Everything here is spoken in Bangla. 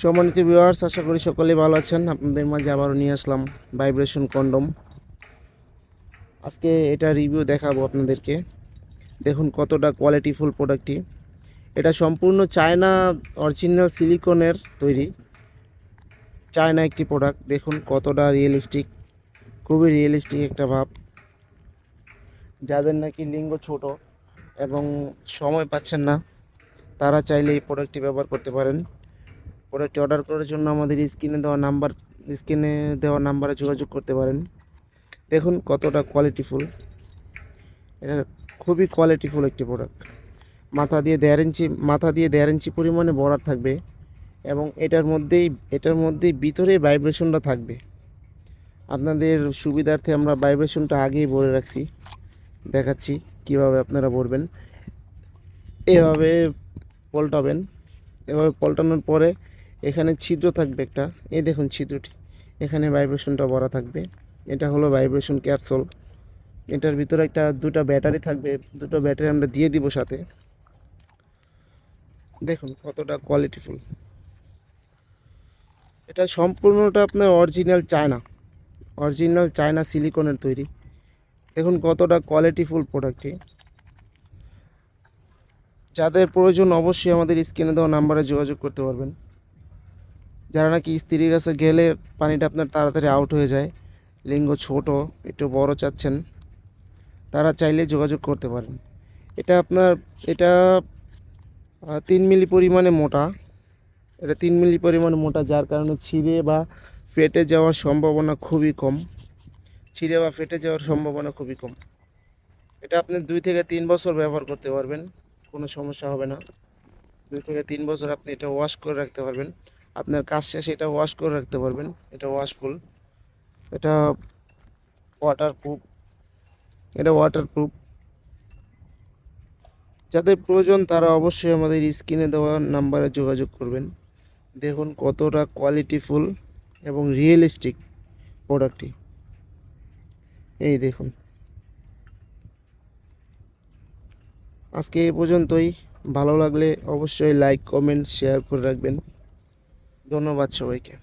সম্মানিত ভিউয়ার্স আশা করি সকলেই ভালো আছেন। আপনাদের মাঝে আবারও নিয়ে আসলাম ভাইব্রেশন কন্ডম আজকে এটা রিভিউ দেখাবো আপনাদেরকে। দেখুন কতটা কোয়ালিটিফুল প্রোডাক্টটি এটা সম্পূর্ণ চায়না অরিজিনাল সিলিকনের তৈরি। চায়না একটি প্রোডাক্ট দেখুন কতটা রিয়েলিস্টিক খুবই রিয়েলিস্টিক একটা ভাব। যাদের নাকি লিঙ্গ ছোট এবং সময় পাচ্ছেন না, তারা চাইলে এই প্রোডাক্টটি ব্যবহার করতে পারেন। প্রোডাক্টটি অর্ডার করার জন্য আমাদের স্ক্রিনে দেওয়া নাম্বার, স্ক্রিনে দেওয়া নাম্বারে যোগাযোগ করতে পারেন। দেখুন কতটা কোয়ালিটিফুল এটা খুবই কোয়ালিটিফুল একটি প্রোডাক্ট মাথা দিয়ে দেড় ইঞ্চি, মাথা দিয়ে দেড় ইঞ্চি পরিমাণে বরাদ থাকবে এবং এটার মধ্যেই এটার মধ্যেই ভিতরে ভাইব্রেশনটা থাকবে। আপনাদের সুবিধার্থে আমরা ভাইব্রেশনটা আগেই বলে রাখছি। দেখাচ্ছি কীভাবে আপনারা বলবেন এভাবে পল্টাবেন। এভাবে পল্টানোর পরে এখানে ছিদ্র থাকবে একটা। এই দেখুন ছিদ্রটি। এখানে ভাইব্রেশনটা ভরা থাকবে। এটা হলো ভাইব্রেশন ক্যাপসুল। এটার ভিতরে একটা দুটো ব্যাটারি থাকবে। দুটো ব্যাটারি আমরা দিয়ে দিব সাথে। দেখুন কতটা কোয়ালিটিফুল এটা সম্পূর্ণটা আপনার অরিজিনাল চায়না। অরিজিনাল চায়না সিলিকনের তৈরি। দেখুন কতটা কোয়ালিটিফুল প্রোডাক্টটি যাদের প্রয়োজন অবশ্যই আমাদের স্ক্রিনে দেওয়া নাম্বারে যোগাযোগ করতে পারবেন। যারা নাকি স্ত্রীর কাছে গেলে পানিটা আপনার তাড়াতাড়ি আউট হয়ে যায়, লিঙ্গ ছোট, একটু বড় চাচ্ছেন, তারা চাইলে যোগাযোগ করতে পারেন। এটা আপনার, এটা তিন মিলি পরিমাণে মোটা। এটা তিন মিলি পরিমাণে মোটা, যার কারণে ছিঁড়ে বা ফেটে যাওয়ার সম্ভাবনা খুবই কম। ছিঁড়ে বা ফেটে যাওয়ার সম্ভাবনা খুবই কম। এটা আপনি দুই থেকে তিন বছর ব্যবহার করতে পারবেন, কোনো সমস্যা হবে না। দুই থেকে তিন বছর আপনি এটা ওয়াশ করে রাখতে পারবেন। আপনার কাজ শেষে এটা ওয়াশ করে রাখতে পারবেন। এটা ওয়াশফুল এটা ওয়াটারপ্রুফ এটা ওয়াটারপ্রুফ যাদের প্রয়োজন তারা অবশ্যই আমাদের স্ক্রিনে দেওয়া নাম্বারে যোগাযোগ করবেন। দেখুন কতটা কোয়ালিটিফুল এবং রিয়েলিস্টিক প্রোডাক্টটি এই দেখুন। আজকে এই পর্যন্তই। ভালো লাগলে অবশ্যই লাইক কমেন্ট শেয়ার করে রাখবেন। ধন্যবাদ সবাইকে।